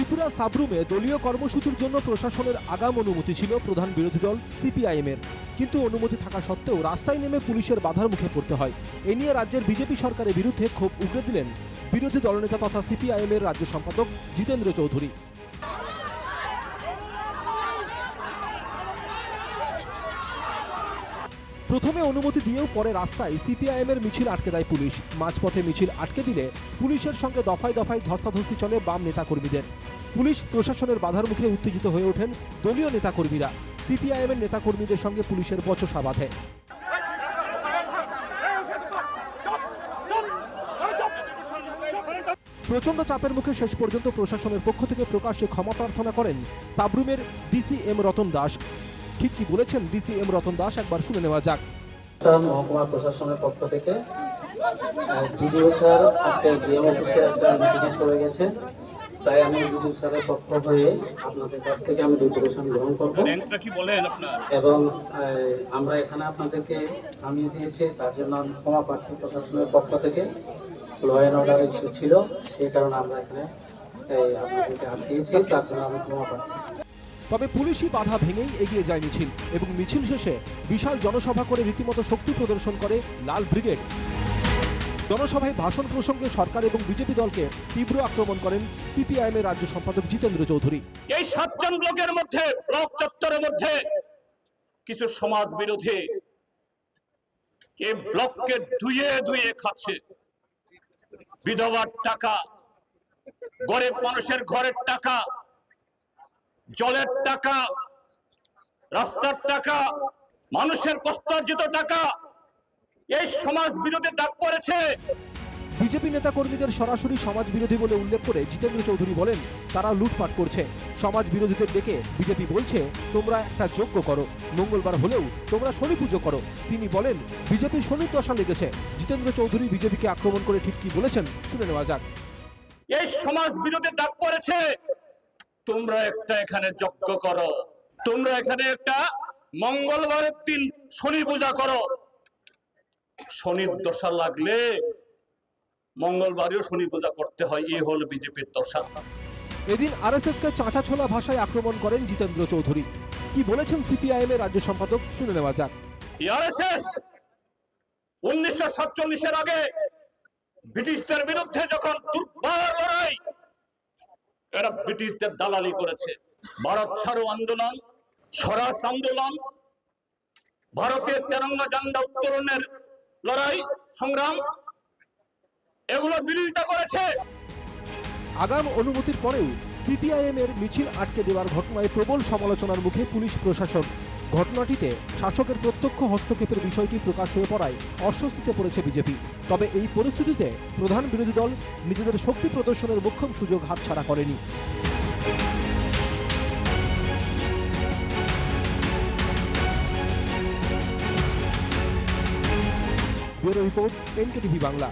ত্রিপুরা সাবরুমে দলীয় কর্মসূচির জন্য প্রশাসনের আগাম অনুমতি ছিল প্রধান বিরোধী দল সিপিআইএমের। কিন্তু অনুমতি থাকা সত্ত্বেও রাস্তায় নেমে পুলিশের বাধার মুখে পড়তে হয়। এ নিয়ে রাজ্যের বিজেপি সরকারের বিরুদ্ধে ক্ষোভ উগড়ে দিলেন বিরোধী দলনেতা তথা সিপিআইএমের রাজ্য সম্পাদক জিতেন্দ্র চৌধুরী। প্রথমে অনুমতি দিয়েও পরে রাস্তায় সিপিআইএম এর মিছিল আটকে দেয় পুলিশ। মাঝপথে মিছিল আটকে দিলে পুলিশের সঙ্গে দফায় দফায় ধস্তাধস্তি চলে বাম নেতাকর্মীদের। পুলিশ প্রশাসনের বাধার মুখে উত্তেজিত হয়ে ওঠেন দলীয় নেতাকর্মীরা। সিপিআইএম এর নেতাকর্মীদের সঙ্গে পুলিশের বচসা বাঁধে। প্রচণ্ড চাপের মুখে শেষ পর্যন্ত প্রশাসনের পক্ষ থেকে প্রকাশ্যে ক্ষমা প্রার্থনা করেন সাবরুমের ডিসি এম রতন দাস। ঠিক কি বলেছেন ডিসি এম রতন দাস? একবার শুনে নেওয়া যাক। মহকুমা প্রশাসনের পক্ষ থেকে বিডিও স্যার আজকে ডিএম অফিসে একটা মিটিংয়ে চলে গেছে। তাই আমি বিডিও স্যারের পক্ষ হয়ে আপনাদের কাছ থেকে আমি ডিপুটেশন গ্রহণ করব। ব্যাংকটা কি বলেন আপনার? এবং আমরা এখানে আপনাদেরকে থামিয়ে দিয়েছি তার জন্য আমি ক্ষমা প্রার্থী প্রশাসনের পক্ষ থেকে। ল অ্যান্ড অর্ডার ইস্যু ছিল সেই কারণে আমরা এখানে এই, আপনাদেরকে আটকিয়েছি তার জন্য আমি ক্ষমা প্রার্থী। তবে পুলিশি বাধা ভেঙেই এগিয়ে যায় মিছিল এবং মিছিল শেষে বিশাল জনসভা করে রীতিমতো শক্তি প্রদর্শন করে লাল ব্রিগেড। জনসভায় ভাষণ প্রসঙ্গে সরকার এবং বিজেপি দলকে তীব্র আক্রমণ করেন সিপিআইএম এর রাজ্য সম্পাদক জিতেন্দ্র চৌধুরী। এই সাতজন ব্লকের মধ্যে, ব্লক চত্বরের মধ্যে কিছু সমাজ বিরোধী এই ব্লককে ধুয়ে ধুয়ে খাচ্ছে। বিধবার টাকা, গরিব মানুষের ঘরের টাকা জলের টাকা রাস্তার টাকা মানুষের কষ্টার্জিত টাকা এই সমাজ বিরোধী দাগ করেছে। বিজেপি নেতা কর্মীদের সরাসরি সমাজ বিরোধী বলে উল্লেখ করে জিতেন্দ্র চৌধুরী বলেন তারা লুটপাট করছে। সমাজ বিরোধীদের ডেকে বিজেপি বলছে তোমরা একটা যোগ্য করো মঙ্গলবার হলেও তোমরা শনি পুজো করো। তিনি বলেন বিজেপির শনির দশা লেগেছে। জিতেন্দ্র চৌধুরী বিজেপিকে আক্রমণ করে ঠিক কি বলেছেন শুনে নেওয়া যাক। এই সমাজ বিরোধী ডাক করেছে। তোমরা একটা এখানে যজ্ঞ করো। তোমরা এখানে একটা মঙ্গলবারের দিন শনি পূজা করো। শনির দশা লাগলে মঙ্গলবারেও শনি পূজা করতে হয় এই হল বিজেপির দশা। এদিন আরএসএস কে চাঁচা ছোলা ভাষায় আক্রমণ করেন জিতেন্দ্র চৌধুরী। কি বলেছেন সিপিআইএম এর রাজ্য সম্পাদক? শুনে নেওয়া যাক। আরএসএস উনিশশো সাতচল্লিশের আগে ব্রিটিশদের বিরুদ্ধে যখন দুর্বার এরা ব্রিটিশদের দালালি করেছে। ভারত ছাড়ো আন্দোলন, স্বরাজ আন্দোলন, ভারতের তেরঙ্গা জান্ডা উত্তোলনের লড়াই, সংগ্রাম, এগুলো বিরোধিতা করেছে। আগাম অনুমতির পরেও সিপিআইএম এর মিছিল আটকে দেওয়ার ঘটনায় প্রবল সমালোচনার মুখে পুলিশ প্রশাসন ঘটনাটিতে শাসকের প্রত্যক্ষ হস্তক্ষেপের বিষয়টি প্রকাশ হয়ে পড়ায় অস্বস্তিতে পড়েছে বিজেপি। তবে এই পরিস্থিতিতে প্রধান বিরোধী দল নিজেদের শক্তি প্রদর্শনের মোক্ষম সুযোগ হাতছাড়া করেনি। Bureau report, NKTV Bangla.